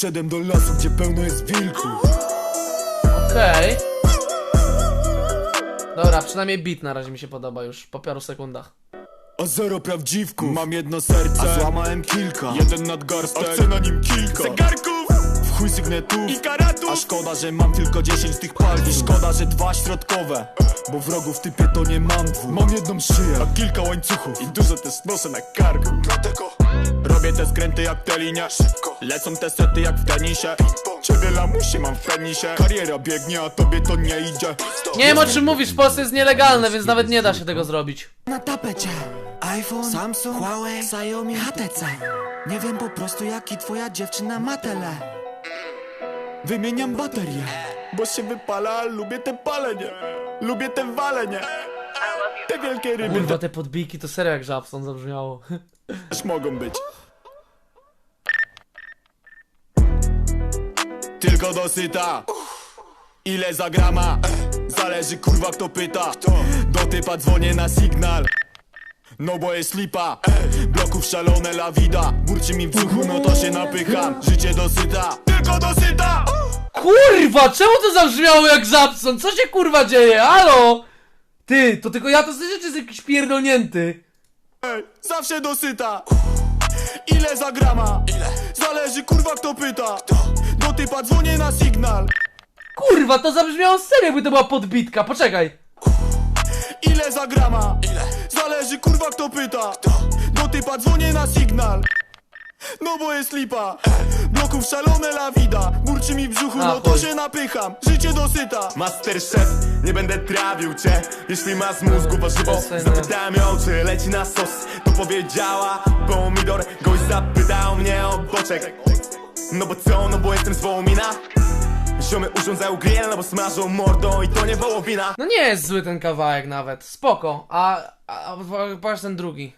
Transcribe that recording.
Wszedłem do lasu, gdzie pełno jest wilków. Okej. Dobra, przynajmniej beat na razie mi się podoba już, po paru sekundach. A zero prawdziwków. Mam jedno serce, a złamałem kilka. Jeden nadgarstek, a chcę na nim kilka. Zegarków, w chuj sygnetów. I karatów! A szkoda, że mam tylko 10 tych palców. I szkoda, że dwa środkowe Bo wrogów w typie to nie mam dwóch. Mam jedną szyję, a kilka łańcuchów. I dużo też noszę na karku. Dlatego te skręty jak te linie. Szybko, lecą te sety jak w tenisie. Ciebie lamusie mam w penisie. Kariera biegnie, a tobie to nie idzie. Nie wiem o czym mówisz, w Polsce jest nielegalne, więc nawet nie da się tego zrobić. Na tapecie. iPhone, Samsung, Huawei, Xiaomi, HTC Nie wiem po prostu jaki twoja dziewczyna ma tele. Wymieniam baterię Bo się wypala, lubię te palenie. Lubię te walenie. Te wielkie ryby. Kurwa, te podbijki to serio jak Żabson zabrzmiało. też mogą być Tylko dosyta Ile za grama? Zależy kurwa kto pyta Do typa dzwonię na signal no bo jest lipa Bloków szalone la vida Burczy mi w brzuchu, no to się napycham Życie dosyta Tylko dosyta Kurwa, czemu to zabrzmiało jak Żabson? Co się kurwa dzieje? Halo? Ty, to tylko ja to słyszę, czy jest jakiś pierdolnięty? Ej, zawsze dosyta Ile za grama? Ile? Zależy kurwa kto pyta Do typa dzwonię na signal Kurwa, to zabrzmiało serio, jakby to była podbitka. Poczekaj. Ile za grama? Ile? Zależy kurwa kto pyta Do typa dzwonię na signal No bo jest lipa Bloków szalone la vida Burczy mi A, no to się napycham. Życie dosyta Masterchef, nie będę trawił cię. Jeśli ma z mózgu warzywo. Zapytałem ją, czy leci na sos. To powiedziała pomidor. Gość zapytał mnie o boczek. No bo co, no bo jestem z Wołomina? Ziomy urządzają grill, no bo smażą mordą I to nie wołowina. No nie jest zły ten kawałek nawet. Spoko. A, a, a patrz ten drugi.